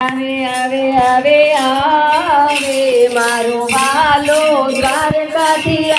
આવે આવે આવે આવે મારો હાલો દ્વારકાથી